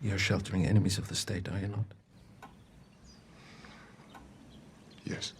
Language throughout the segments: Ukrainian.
You're sheltering enemies of the state, are you not? Yes.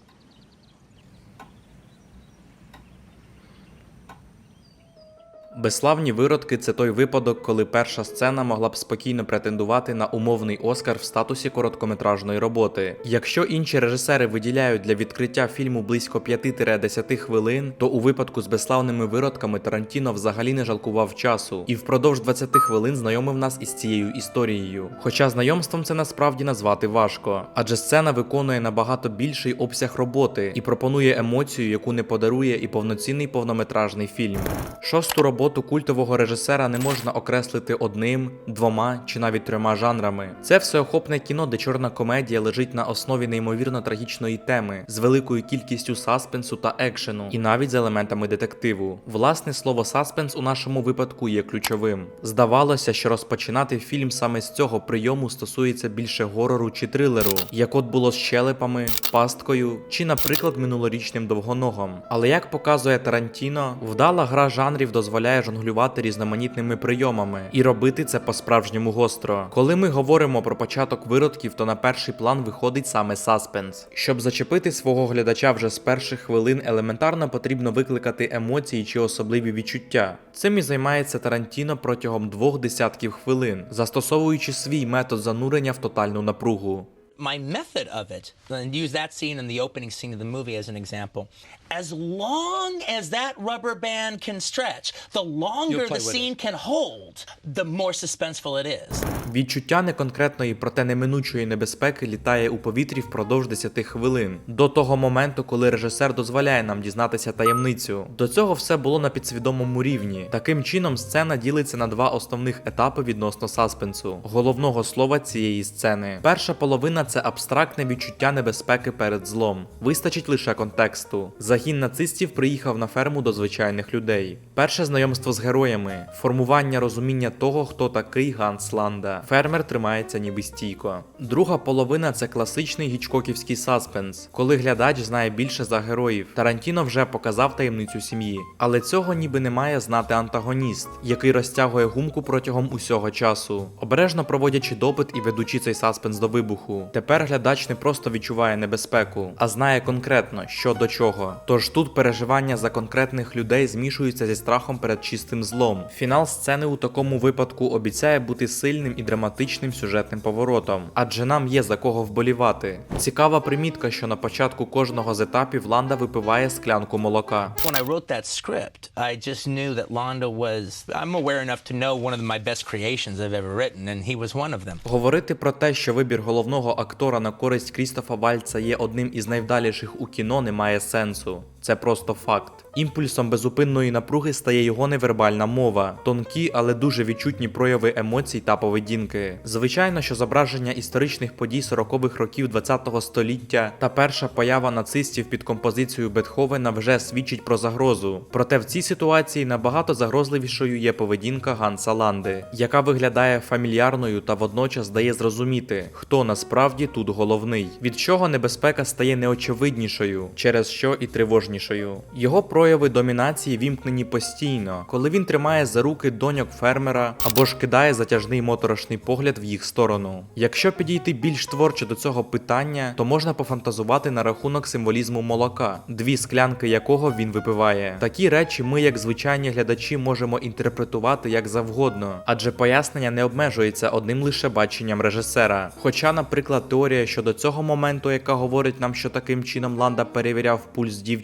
Безславні виродки це той випадок, коли перша сцена могла б спокійно претендувати на умовний Оскар в статусі короткометражної роботи. Якщо інші режисери виділяють для відкриття фільму близько 5-10 хвилин, то у випадку з безславними виродками Тарантіно взагалі не жалкував часу і впродовж 20 хвилин знайомив нас із цією історією. Хоча знайомством це насправді назвати важко, адже сцена виконує набагато більший обсяг роботи і пропонує емоцію, яку не подарує і повноцінний повнометражний фільм. Шосту роботу культового режисера не можна окреслити одним, двома чи навіть трьома жанрами. Це всеохопне кіно, де чорна комедія лежить на основі неймовірно трагічної теми з великою кількістю саспенсу та екшену, і навіть з елементами детективу. Власне слово саспенс у нашому випадку є ключовим. Здавалося, що розпочинати фільм саме з цього прийому стосується більше горору чи трилеру, як от було з щелепами, пасткою чи, наприклад, минулорічним довгоногом. Але як показує Тарантіно, вдала гра жанрів дозволяє жонглювати різноманітними прийомами і робити це по-справжньому гостро. Коли ми говоримо про початок виродків, то на перший план виходить саме саспенс. Щоб зачепити свого глядача вже з перших хвилин, елементарно потрібно викликати емоції чи особливі відчуття. Цим і займається Тарантіно протягом двох десятків хвилин, застосовуючи свій метод занурення в тотальну напругу. my method of it, and use that scene and the opening scene of the movie as an example. As long as that rubber band can stretch, the longer the scene can hold, the more suspenseful it is. Відчуття неконкретної, проте неминучої небезпеки літає у повітрі впродовж 10 хвилин до того моменту, коли режисер дозволяє нам дізнатися таємницю. До цього все було на підсвідомому рівні. Таким чином, сцена ділиться на два основних етапи відносно саспенсу, головного слова цієї сцени. Перша половина це абстрактне відчуття небезпеки перед злом. Вистачить лише контексту. Загін нацистів приїхав на ферму до звичайних людей. Перше знайомство з героями, формування розуміння того, хто такий Ганс Ланда. Фермер тримається ніби стійко. Друга половина це класичний гічкоківський саспенс, коли глядач знає більше за героїв. Тарантіно вже показав таємницю сім'ї, але цього ніби не має знати антагоніст, який розтягує гумку протягом усього часу, обережно проводячи допит і ведучи цей саспенс до вибуху. Тепер глядач не просто відчуває небезпеку, а знає конкретно, що до чого. Тож тут переживання за конкретних людей змішуються зі страхом перед чистим злом. Фінал сцени у такому випадку обіцяє бути сильним і драматичним сюжетним поворотом, адже нам є за кого вболівати. Цікава примітка, що на початку кожного з етапів Ланда випиває склянку молока. When I wrote that script, I just knew that Londa was, I'm aware enough to know one of my best creations I've ever written, and he was one of them. Говорити про те, що вибір головного актора на користь Крістофа Вальца є одним із найвдаліших у кіно, не має сенсу. Це просто факт. Імпульсом безупинної напруги стає його невербальна мова, тонкі, але дуже відчутні прояви емоцій та поведінки. Звичайно, що зображення історичних подій 40-х років ХХ століття та перша поява нацистів під композицію Бетховена вже свідчить про загрозу. Проте в цій ситуації набагато загрозливішою є поведінка Ганса Ланди, яка виглядає фамільярною та водночас дає зрозуміти, хто насправді тут головний, від чого небезпека стає неочевиднішою, через що і тривожнішою. Його прояви домінації вімкнені постійно, коли він тримає за руки доньок фермера або ж кидає затяжний моторошний погляд в їх сторону. Якщо підійти більш творчо до цього питання, то можна пофантазувати на рахунок символізму молока, дві склянки якого він випиває. Такі речі ми, як звичайні глядачі, можемо інтерпретувати як завгодно, адже пояснення не обмежується одним лише баченням режисера. Хоча, наприклад, теорія щодо цього моменту, яка говорить нам, що таким чином Ланда перевіряв пульс дівчини,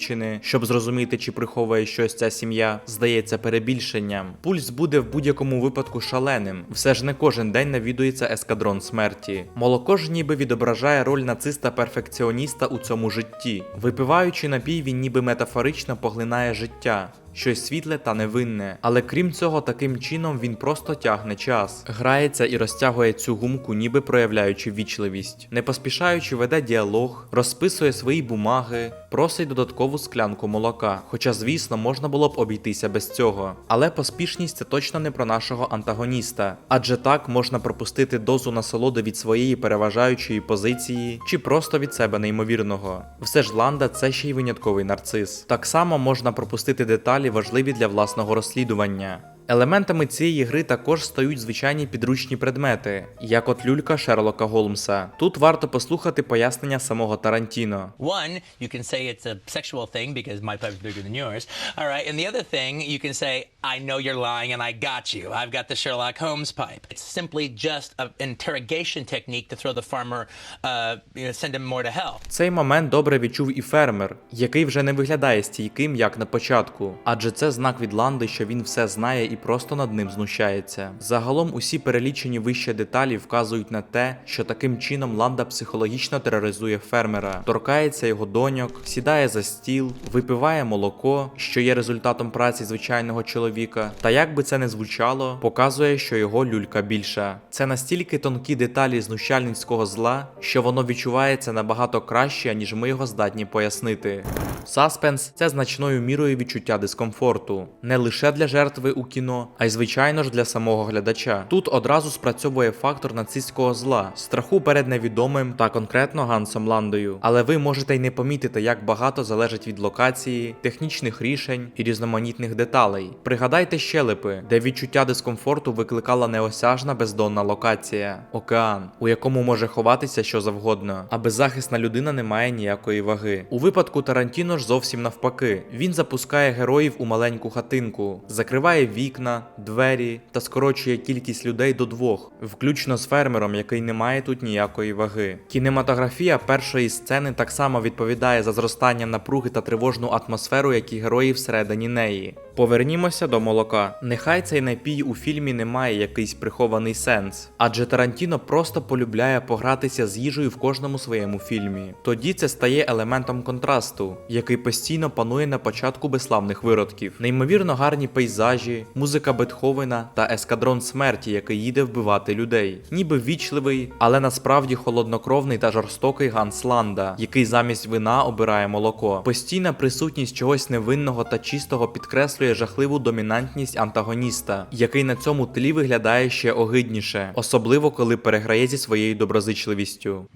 щоб зрозуміти, чи приховує щось ця сім'я, здається перебільшенням. Пульс буде в будь-якому випадку шаленим. Все ж не кожен день навідується ескадрон смерті. Молоко ж ніби відображає роль нациста-перфекціоніста у цьому житті. Випиваючи напій, він ніби метафорично поглинає життя. Щось світле та невинне, але крім цього, таким чином він просто тягне час, грається і розтягує цю гумку, ніби проявляючи вічливість, не поспішаючи веде діалог, розписує свої бумаги, просить додаткову склянку молока. Хоча, звісно, можна було б обійтися без цього. Але поспішність це точно не про нашого антагоніста, адже так можна пропустити дозу насолоди від своєї переважаючої позиції чи просто від себе неймовірного. Все ж Ланда це ще й винятковий нарцис. Так само можна пропустити деталі важливі для власного розслідування. Елементами цієї гри також стають звичайні підручні предмети, як от люлька Шерлока Голмса. Тут варто послухати пояснення самого Тарантіно. One, you can say it's a sexual thing because my pipe's bigger than yours. All right. And the other thing, you can say, I know you're lying and I got you. I've got the Sherlock Holmes pipe. It's simply just an interrogation technique to throw the farmer, uh, you know, send him more to hell. Цей момент добре відчув і фермер, який вже не виглядає стійким, як на початку, адже це знак від Ланди, що він все знає і просто над ним знущається. Загалом усі перелічені вище деталі вказують на те, що таким чином Ланда психологічно тероризує фермера, торкається його доньок, сідає за стіл, випиває молоко, що є результатом праці звичайного чоловіка. Та як би це не звучало, показує, що його люлька більша. Це настільки тонкі деталі знущальницького зла, що воно відчувається набагато краще, ніж ми його здатні пояснити. Саспенс це значною мірою відчуття дискомфорту не лише для жертви у кіно, а й звичайно ж для самого глядача. Тут одразу спрацьовує фактор нацистського зла, страху перед невідомим та конкретно Гансом Ландою. Але ви можете й не помітити, як багато залежить від локації, технічних рішень і різноманітних деталей. Пригадайте щелепи, де відчуття дискомфорту викликала неосяжна бездонна локація океан, у якому може ховатися що завгодно, а беззахисна людина не має ніякої ваги. У випадку Тарантіно ж зовсім навпаки. Він запускає героїв у маленьку хатинку, закриває вікна, двері та скорочує кількість людей до двох, включно з фермером, який не має тут ніякої ваги. Кінематографія першої сцени так само відповідає за зростання напруги та тривожну атмосферу, як і герої всередині неї. Повернімося до молока. Нехай цей напій у фільмі не має якийсь прихований сенс, адже Тарантіно просто полюбляє погратися з їжею в кожному своєму фільмі. Тоді це стає елементом контрасту, який постійно панує на початку безславних виродків. Неймовірно гарні пейзажі, музика Бетховена та ескадрон смерті, який їде вбивати людей. Ніби вічливий, але насправді холоднокровний та жорстокий Ганс Ланда, який замість вина обирає молоко. Постійна присутність чогось невинного та чистого підкреслює жахливу домінантність антагоніста, який на цьому тлі виглядає ще огидніше, особливо коли переграє зі своєю доброзичливістю.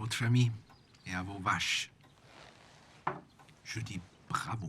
Votre famille et à vos vaches, je dis bravo.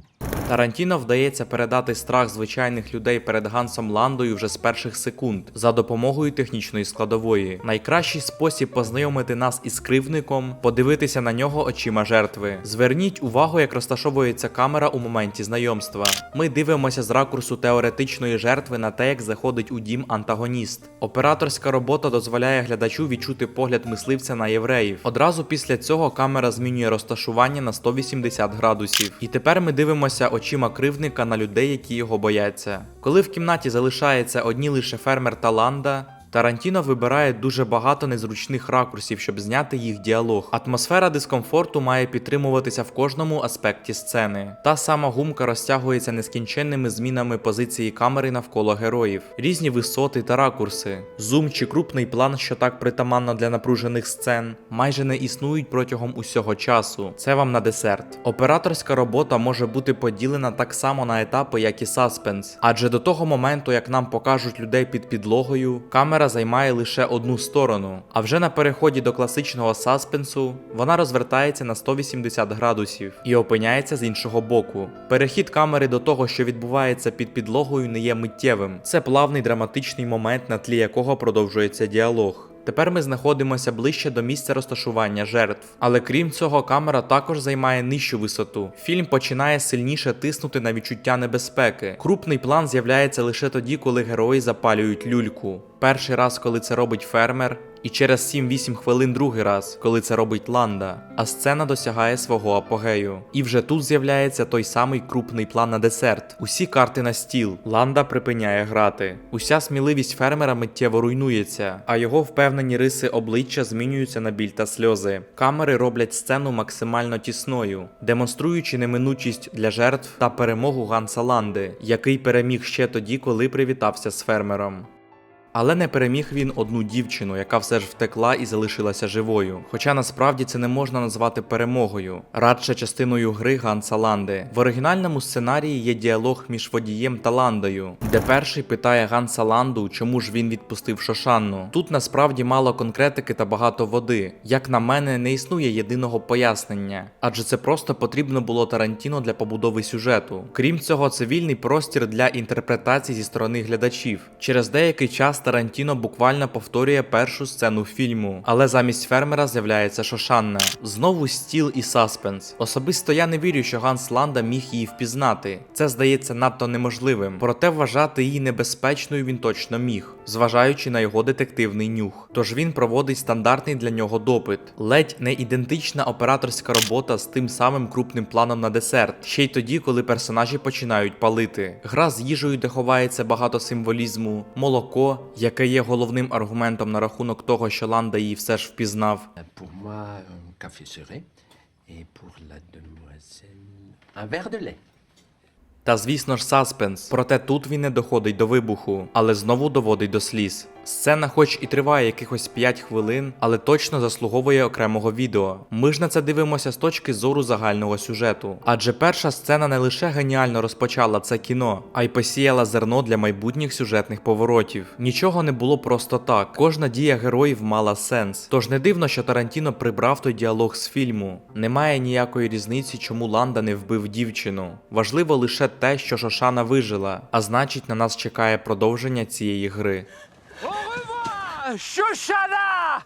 Тарантіно вдається передати страх звичайних людей перед Гансом Ландою вже з перших секунд за допомогою технічної складової. Найкращий спосіб познайомити нас із кривником, подивитися на нього очима жертви. Зверніть увагу, як розташовується камера у моменті знайомства. Ми дивимося з ракурсу теоретичної жертви на те, як заходить у дім антагоніст. Операторська робота дозволяє глядачу відчути погляд мисливця на євреїв. Одразу після цього камера змінює розташування на 180 градусів. І тепер ми дивимося очима кривника на людей, які його бояться. Коли в кімнаті залишається одні лише фермер та ланда. Тарантіно вибирає дуже багато незручних ракурсів, щоб зняти їх діалог. Атмосфера дискомфорту має підтримуватися в кожному аспекті сцени. Та сама гумка розтягується нескінченними змінами позиції камери навколо героїв, різні висоти та ракурси. Зум чи крупний план, що так притаманно для напружених сцен, майже не існують протягом усього часу. Це вам на десерт. Операторська робота може бути поділена так само на етапи, як і саспенс. Адже до того моменту, як нам покажуть людей під підлогою, камера займає лише одну сторону. А вже на переході до класичного саспенсу вона розвертається на 180 градусів і опиняється з іншого боку. Перехід камери до того, що відбувається під підлогою, не є миттєвим. Це плавний драматичний момент, на тлі якого продовжується діалог. Тепер ми знаходимося ближче до місця розташування жертв. Але крім цього, камера також займає нижчу висоту. Фільм починає сильніше тиснути на відчуття небезпеки. Крупний план з'являється лише тоді, коли герої запалюють люльку. Перший раз, коли це робить фермер, і через 7-8 хвилин другий раз, коли це робить Ланда. А сцена досягає свого апогею. І вже тут з'являється той самий крупний план на десерт. Усі карти на стіл. Ланда припиняє грати. Уся сміливість фермера миттєво руйнується, а його впевнені риси обличчя змінюються на біль та сльози. Камери роблять сцену максимально тісною, демонструючи неминучість для жертв та перемогу Ганса Ланди, який переміг ще тоді, коли привітався з фермером. Але не переміг він одну дівчину, яка все ж втекла і залишилася живою. Хоча насправді це не можна назвати перемогою, радше частиною гри Ганса Ланди. В оригінальному сценарії є діалог між водієм та Ландою, де перший питає Ганса Ланду, чому ж він відпустив Шошанну. Тут насправді мало конкретики та багато води. Як на мене, не існує єдиного пояснення, адже це просто потрібно було Тарантіно для побудови сюжету. Крім цього, це вільний простір для інтерпретацій зі сторони глядачів. Через деякий час Тарантіно буквально повторює першу сцену фільму, але замість фермера з'являється Шошанна. Знову стіл і саспенс. Особисто я не вірю, що Ганс Ланда міг її впізнати. Це здається надто неможливим. Проте вважати її небезпечною він точно міг, зважаючи на його детективний нюх. Тож він проводить стандартний для нього допит. Ледь не ідентична операторська робота з тим самим крупним планом на десерт, ще й тоді, коли персонажі починають палити. Гра з їжею, де ховається багато символізму, молоко, яке є головним аргументом на рахунок того, що Ланда її все ж впізнав. Та звісно ж саспенс. Проте тут він не доходить до вибуху, але знову доводить до сліз. Сцена, хоч і триває якихось 5 хвилин, але точно заслуговує окремого відео. Ми ж на це дивимося з точки зору загального сюжету. Адже перша сцена не лише геніально розпочала це кіно, а й посіяла зерно для майбутніх сюжетних поворотів. Нічого не було просто так. Кожна дія героїв мала сенс. Тож не дивно, що Тарантіно прибрав той діалог з фільму. Немає ніякої різниці, чому Ланда не вбив дівчину. Важливо лише те, що Шошана вижила, а значить на нас чекає продовження цієї гри. Şuşa'da